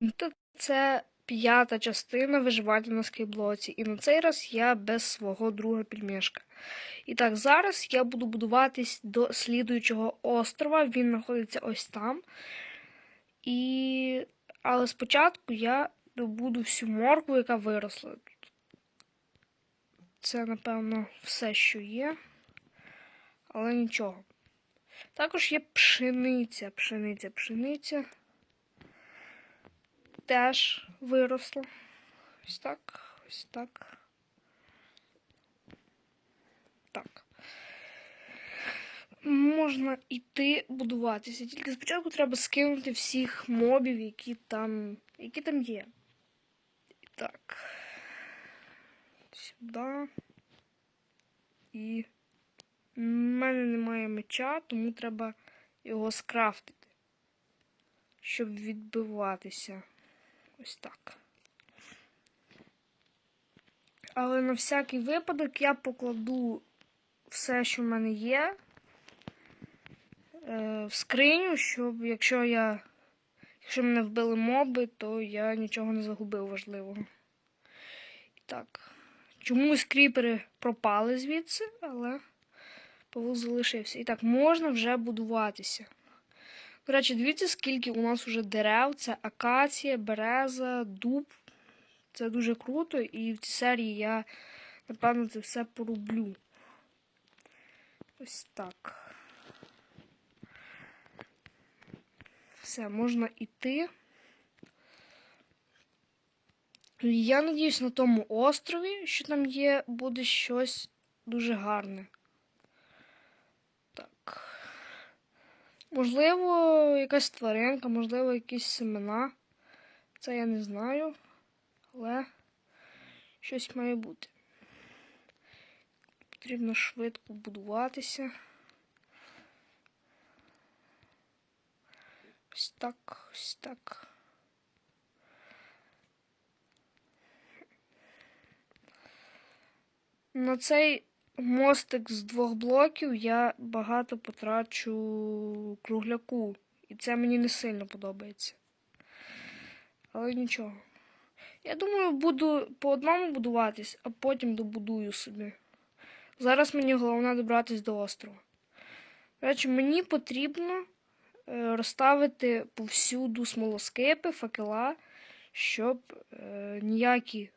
Ну, Це п'ята частина виживання на скейблоці. І на цей раз я без свого друга пельмешка. І так, зараз я буду будуватись до слідуючого острова. Він знаходиться ось там. І... Але спочатку я добуду всю моркву, яка виросла. Це, напевно, все, що є. Але нічого. Також є пшениця, пшениця, пшениця теж виросло. Ось так, ось так. Так. Можна йти будуватися. Тільки спочатку треба скинути всіх мобів, які там, які там є. І так. Сюди. І в мене немає меча, тому треба його скрафтити, щоб відбиватися. Ось так. Але на всякий випадок я покладу все, що в мене є, е, в скриню, щоб якщо я. Якщо мене вбили моби, то я нічого не загубив важливого. І так. Чомусь кріпери пропали звідси, але павук залишився. І так, можна вже будуватися. До речі, дивіться, скільки у нас вже дерев. Це акація, береза, дуб. Це дуже круто, і в цій серії я, напевно, це все порублю. Ось так. Все, можна йти. Я надіюсь, на тому острові, що там є, буде щось дуже гарне. Можливо, якась тваринка, можливо, якісь семена. Це я не знаю, але щось має бути. Потрібно швидко будуватися. Ось так, ось так. На цей мостик з двох блоків я багато потрачу кругляку. І це мені не сильно подобається. Але нічого. Я думаю, буду по одному будуватись, а потім добудую собі. Зараз мені головне добратись до острова. Речі, мені потрібно е, розставити повсюду смолоскипи, факела, щоб е, ніякі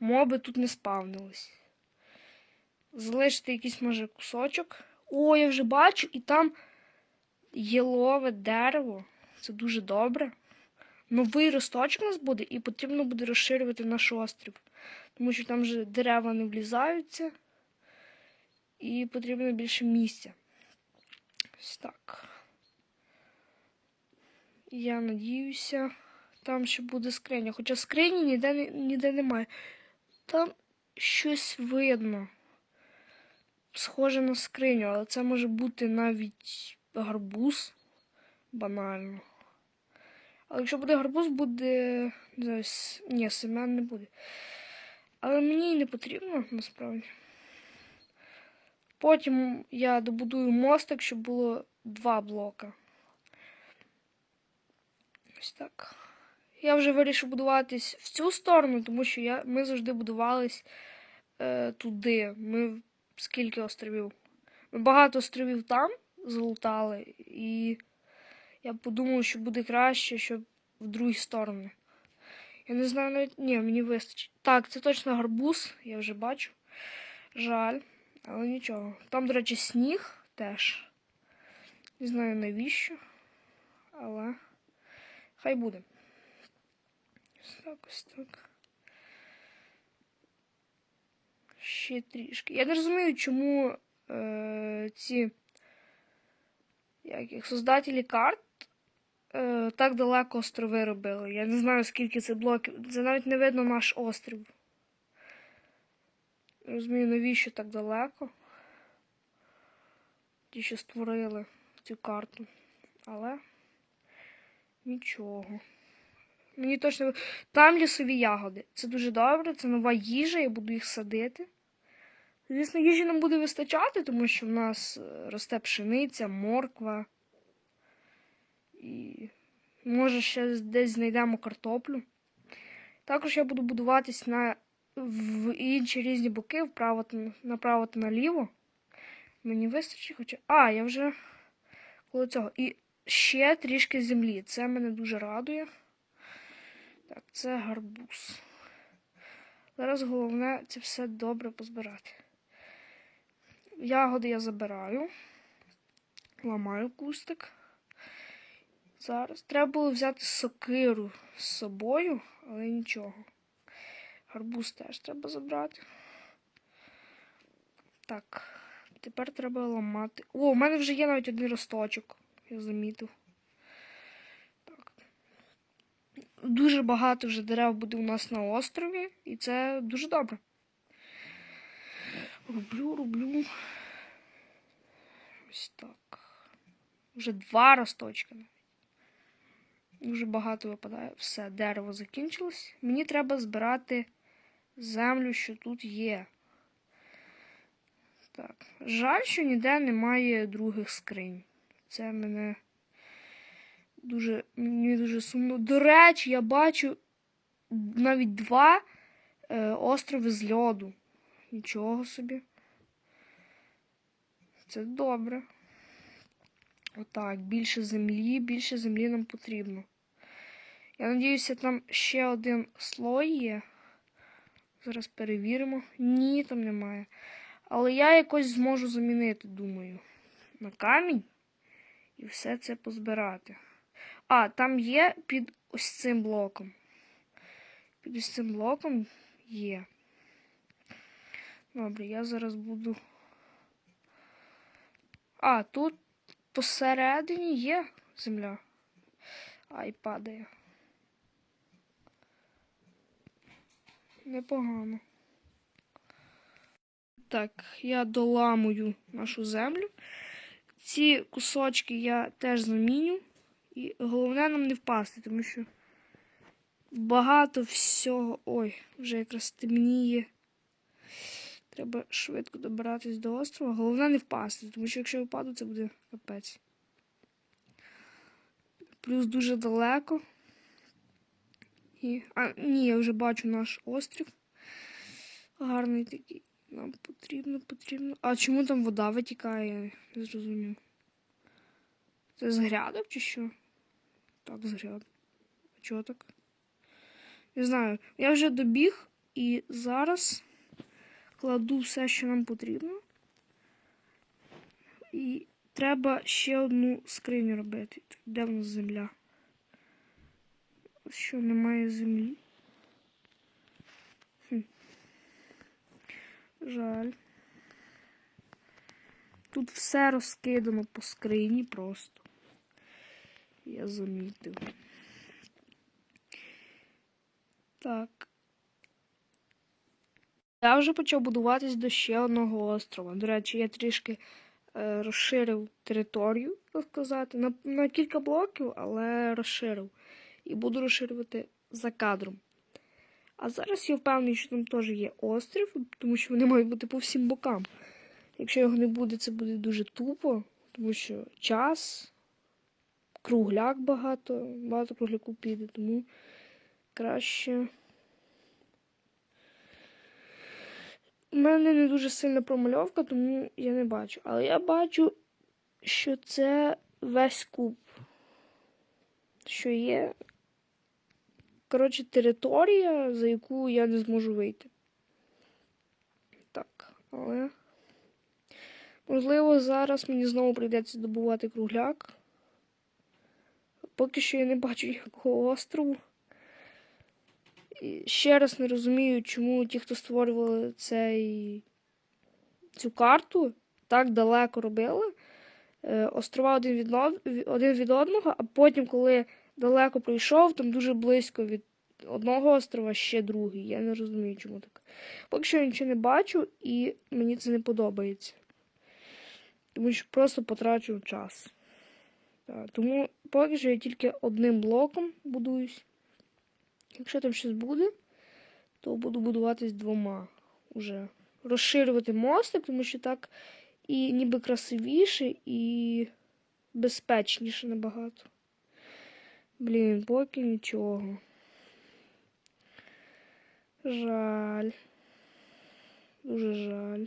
моби тут не спавнились залишити якийсь може кусочок. О, я вже бачу, і там єлове дерево. Це дуже добре. Новий росточок у нас буде, і потрібно буде розширювати наш острів. Тому що там вже дерева не влізаються. І потрібно більше місця. Ось так. Я надіюся, там ще буде скриня. Хоча скрині ніде, ніде немає. Там щось видно схоже на скриню, але це може бути навіть гарбуз банально. Але якщо буде гарбуз, буде. Не Ні, семен не буде. Але мені і не потрібно насправді. Потім я добудую мостик, щоб було два блока. Ось так. Я вже вирішив будуватись в цю сторону, тому що я, ми завжди будувались е, туди. Ми скільки островів. Ми багато островів там залутали, і я подумав, що буде краще, щоб в другі сторони. Я не знаю навіть. Ні, мені вистачить. Так, це точно гарбуз, я вже бачу. Жаль, але нічого. Там, до речі, сніг теж. Не знаю навіщо, але хай буде. Ось так, ось так. Ще трішки. Я не розумію, чому е, ці як їх, создателі карт е, так далеко острови робили. Я не знаю, скільки це блоків. Це навіть не видно наш острів. Розумію, навіщо так далеко. Ті, що створили цю карту. Але нічого. Мені точно. Там лісові ягоди. Це дуже добре, це нова їжа, я буду їх садити. Звісно, їжі нам буде вистачати, тому що в нас е, росте пшениця, морква і Може, ще десь знайдемо картоплю. Також я буду будуватись на в інші різні боки, вправо направо та наліво. Мені вистачить, хоча. А, я вже коло цього. І ще трішки землі. Це мене дуже радує. Так, це гарбуз. Зараз головне це все добре позбирати. Ягоди я забираю. Ламаю кустик. Зараз треба було взяти сокиру з собою, але нічого. Гарбуз теж треба забрати. Так, тепер треба ламати. О, у мене вже є навіть один росточок, я замітив. Так. Дуже багато вже дерев буде у нас на острові, і це дуже добре. Роблю, роблю. Ось так. Вже два росточки. Дуже багато випадає. Все, дерево закінчилось. Мені треба збирати землю, що тут є. Так. Жаль, що ніде немає других скринь. Це мене дуже, мені дуже сумно. До речі, я бачу навіть два е, острови з льоду. Нічого собі. Це добре. Отак, більше землі, більше землі нам потрібно. Я надіюся, там ще один слой є. Зараз перевіримо. Ні, там немає. Але я якось зможу замінити, думаю, на камінь і все це позбирати. А, там є під ось цим блоком. Під ось цим блоком є. Добре, я зараз буду. А, тут посередині є земля. Ай, падає. Непогано. Так, я доламую нашу землю. Ці кусочки я теж заміню. І головне нам не впасти, тому що багато всього. Ой, вже якраз темніє. Треба швидко добиратись до острова. Головне не впасти, тому що якщо я впаду, це буде капець. Плюс дуже далеко. І... А, ні, я вже бачу наш острів. Гарний такий. Нам потрібно, потрібно. А чому там вода витікає? Не зрозумів. Це з грядок чи що? Так, з грядок. А чого так? Не знаю. Я вже добіг і зараз кладу все, що нам потрібно. І треба ще одну скриню робити. Де в нас земля? Що немає землі? Жаль. Тут все розкидано по скрині просто. Я замітив. Так. Я вже почав будуватись до ще одного острова. До речі, я трішки е, розширив територію, так сказати, на, на кілька блоків, але розширив. І буду розширювати за кадром. А зараз я впевнений, що там теж є острів, тому що вони мають бути по всім бокам. Якщо його не буде, це буде дуже тупо, тому що час, кругляк багато, багато кругляку піде, тому краще. У мене не дуже сильна промальовка, тому я не бачу. Але я бачу, що це весь куб. Що є. Коротше, територія, за яку я не зможу вийти. Так, але. Можливо, зараз мені знову прийдеться добувати кругляк. Поки що я не бачу ніякого острову. Ще раз не розумію, чому ті, хто створювали цей, цю карту, так далеко робили. Е, острова один від, один від одного, а потім, коли далеко прийшов, там дуже близько від одного острова ще другий. Я не розумію, чому так. Поки що я нічого не бачу, і мені це не подобається. Тому що просто потрачу час. Тому поки що я тільки одним блоком будуюсь. Якщо там щось буде, то буду будуватись двома уже. Розширювати мостик, тому що так і ніби красивіше, і безпечніше набагато. Блін, поки нічого. Жаль. Дуже жаль.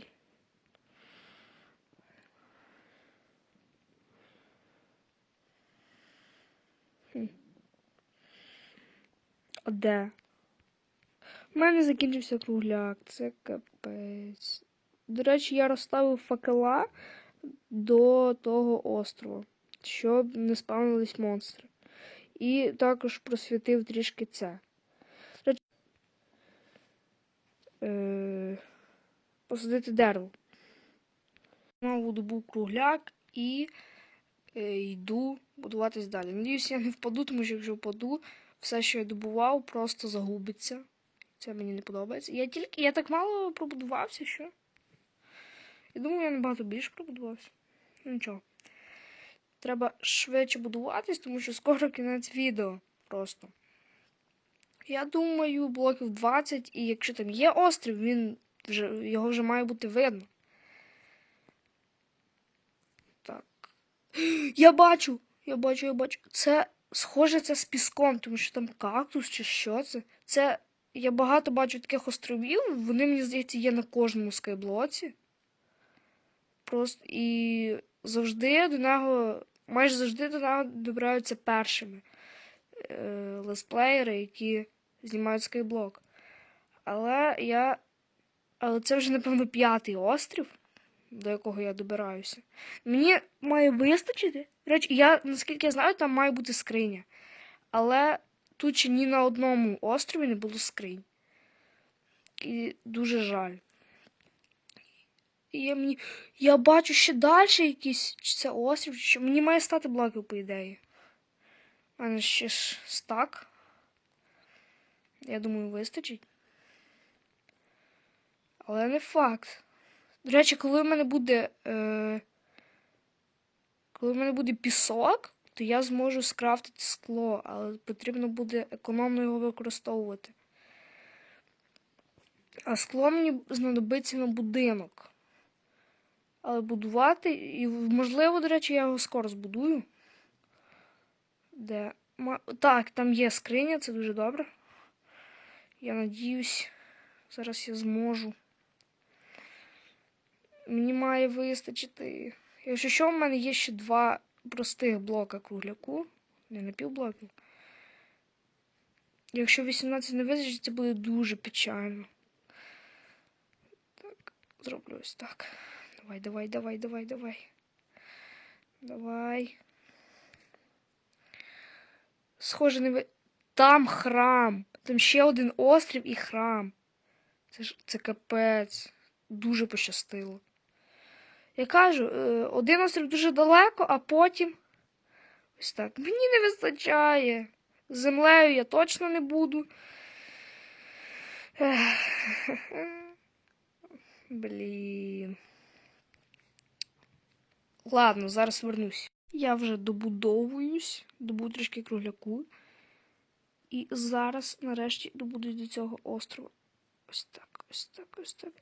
А де? У мене закінчився кругляк, це капець. До речі, я розставив факела до того острова, щоб не спавнились монстри. І також просвітив трішки це. Е, посадити дерево. Знову добув кругляк і е, йду будуватись далі. Надіюсь, я не впаду, тому що якщо впаду, все, що я добував, просто загубиться. Це мені не подобається. Я тільки я так мало пробудувався, що. Я думаю, я набагато більше пробудувався. Ну нічого. Треба швидше будуватись, тому що скоро кінець відео просто. Я думаю, блоків 20, і якщо там є острів, він вже, його вже має бути видно. Так. Я бачу! Я бачу, я бачу. Це схоже це з піском, тому що там кактус чи що це. Це. Я багато бачу таких островів, вони, мені здається, є на кожному скайблоці. Просто і завжди до нього, майже завжди до нього добираються першими е, лесплеєри, які знімають скайблок. Але я. Але це вже, напевно, п'ятий острів, до якого я добираюся. Мені має вистачити. Речі, я, наскільки я знаю, там має бути скриня. Але тут ще ні на одному острові не було скринь. І дуже жаль. І я, мені... я бачу ще далі якийсь чи це острів, чи що. Мені має стати блоків, по ідеї. У мене ще ж стак. Я думаю, вистачить. Але не факт. До речі, коли в мене буде. Е... Коли в мене буде пісок, то я зможу скрафтити скло, але потрібно буде економно його використовувати. А скло мені знадобиться на будинок. Але будувати, і, можливо, до речі, я його скоро збудую. Де? Так, там є скриня, це дуже добре. Я надіюсь, зараз я зможу. Мені має вистачити. Якщо що, в мене є ще два простих блока кругляку. Не на півблоків. Якщо 18 не вистачить, це буде дуже печально. Так, зроблю ось так. Давай, давай, давай, давай, давай. Давай. Схоже, не ви. Там храм. Там ще один острів і храм. Це ж це капець. Дуже пощастило. Я кажу, е, один острів дуже далеко, а потім. Ось так. Мені не вистачає. Землею я точно не буду. Блін. Ладно, зараз вернусь. Я вже добудовуюсь, добуду трішки кругляку. І зараз, нарешті, добудусь до цього острова. Ось так, ось так, ось так.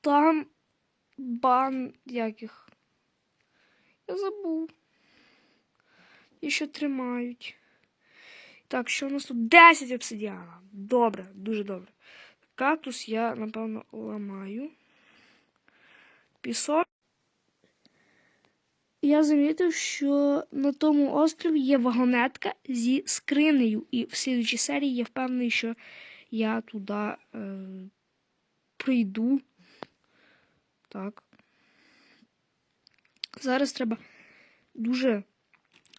Там бан яких. Я забув. І що тримають. Так, що у нас тут 10 обсидіана. Добре, дуже добре. Кактус я, напевно, ламаю. Пісок. Я замітив, що на тому острові є вагонетка зі скринею. І в слідчій серії я впевнений, що я туди е, прийду. Так. Зараз треба дуже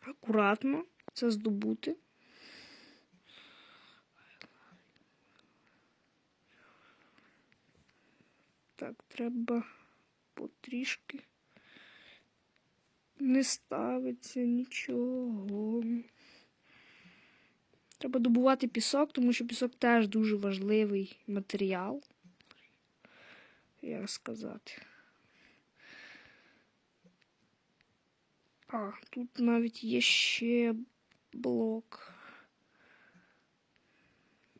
акуратно це здобути. Так, треба потрішки. Не ставиться нічого. Треба добувати пісок, тому що пісок теж дуже важливий матеріал. Як сказати. А, тут навіть є ще блок.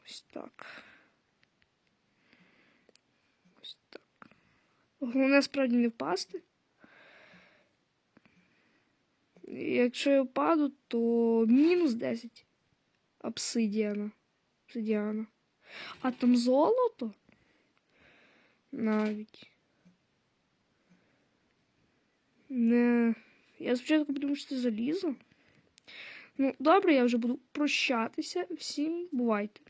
Ось так. Ось так. Головне справді не впасти. Якщо я впаду, то мінус 10 обсидіана. Обсидіана. А там золото? Навіть. Не. Я спочатку подумав, що це залізо. Ну, добре, я вже буду прощатися. Всім бувайте.